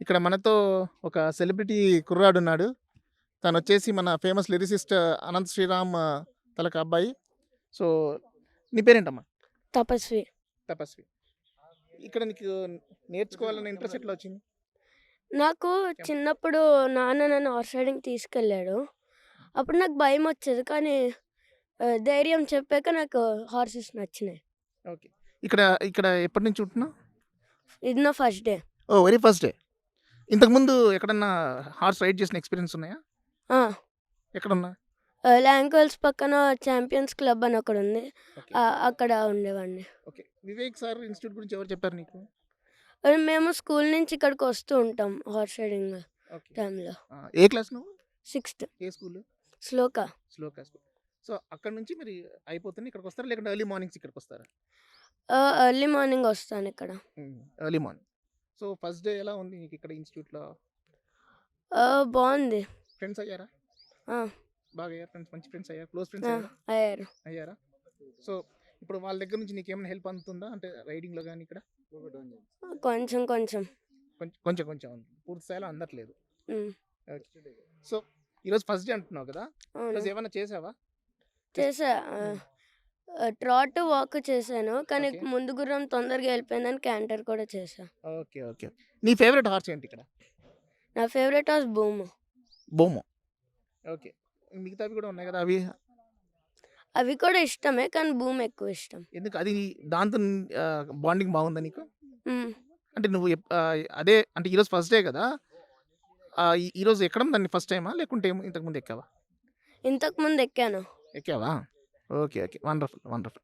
ఇక్కడ మనతో ఒక సెలబ్రిటీ కుర్రాడున్నాడు. తనొచ్చేసి మన ఫేమస్ లిరిసిస్ట్ అనంత్ శ్రీరామ్ తలక అబ్బాయి. సో, నీ పేరేంటమ్మా? తపస్వి. తపస్వి. ఇక్కడ నీకు నేర్చుకోవాలన్న ఇంట్రెస్ట్ ఎట్లా వచ్చింది? నాకు చిన్నప్పుడు నాన్న నన్ను హార్స్ రైడింగ్ తీసుకెళ్ళాడు. అప్పుడు నాకు భయమొచ్చేది. కానీ ఆహ్, ధైర్యం చెప్పాక నాకు హార్సెస్ నచ్చినాయి. ఓకే. ఇక్కడ ఇక్కడ ఎప్పటి నుంచి ఉంటున్నావు? ఇది నా first day. Oh! Very first day. ఇంతకుముందు ఎక్కడన్నా హార్స్ రైడ్ చేసిన ఎక్స్‌పీరియన్స్ ఉన్నాయా? ఆ! ఎక్కడున్నా? ఆహ్, లాంకోల్స్ పక్కన చాంపియన్స్ క్లబ్ అని. ఓకే. ఆహ్, అక్కడ ఉండేవాడిని. ఓకే. వివేక్ సార్ ఇన్‌స్టిట్యూట్ గురించి ఎవరు చెప్పారు నీకు? మేము స్కూల్ నుంచి ఇక్కడికి వస్తూ ఉంటాం హార్స్ రైడింగ్ ఓకే. టైంలో. ఏ క్లాస్ నువ్వు? సిక్స్త్. ఏ school? Shloka. Shloka school. So, అక్కడి నుంచి మరి అయిపోతుంది ఇక్కడికొస్తారా? లేకుంటే ఎర్లీ మార్నింగ్స్ ఇక్కడికొస్తారా? ఆహ్, ఎర్లీ మార్నింగ్ వస్తానిక్కడ. హ్మ్. Early morning. So, first day ఎలా ఉంది నీకు ఇక్కడ ఇన్‌స్టిట్యూట్‌లో? ఆహ్, బావుంది. ఫ్రెండ్స్ అయ్యారా? ఆ! బాగా అయ్యారా ఫ్రెండ్స్? మంచి ఫ్రెండ్స్ అయ్యారా? క్లోజ్ ఫ్రెండ్స్ ఆ! అయ్యారా? అయ్యారు. సో, ఇప్పుడు వాళ్ళ దగ్గర నుంచి నీకేమైనా హెల్ప్ అందుతుందా? అంటే రైడింగ్‌లో గాని ఇక్కడ? కొంచెం కొంచెం. కొంచెం కొంచెం కొంచెం ఉంది. పూర్తి స్థాయిలో అందట్లేదు. సో, ఈరోజు ఫస్ట్ డే అంటున్నావు కదా! అవును. ఈరోజు ఏమన్నా చేసావా? ఆహ్, ట్రాట్, వాక్ చేశాను. కానీ. ముందు గుర్రం తొందరగా వెళ్ళిపోయిందని క్యాంటర్ కూడా చేశా. ఓకే. ఓకే. నీ ఫేవరెట్ హార్స్ ఏంటి ఇక్కడ? నా ఫేవరెట్ హార్స్ బూమ్. బోమో. ఓకే. మిగతావి కూడా ఉన్నాయి కదా! అవి? అవి కూడా ఇష్టమే. కానీ బూమ్ ఎక్కువ ఇష్టం. ఎందుకు అది దాంతో బాండింగ్ బాగుందా నీకు? అంటే నువ్వు ఎప్ అదే అంటే ఈరోజు ఫస్ట్ డే కదా! ఈ ఈరోజు ఎక్కడం దాన్ని ఫస్ట్ టైమా? లేకుంటే ఏమో ఇంతకుముందు ఎక్కావా? ఇంతకుముందు ఎక్కాను. ఎక్కావా? ఓకే. ఓకే. వండర్‌ఫుల్. వండర్‌ఫుల్.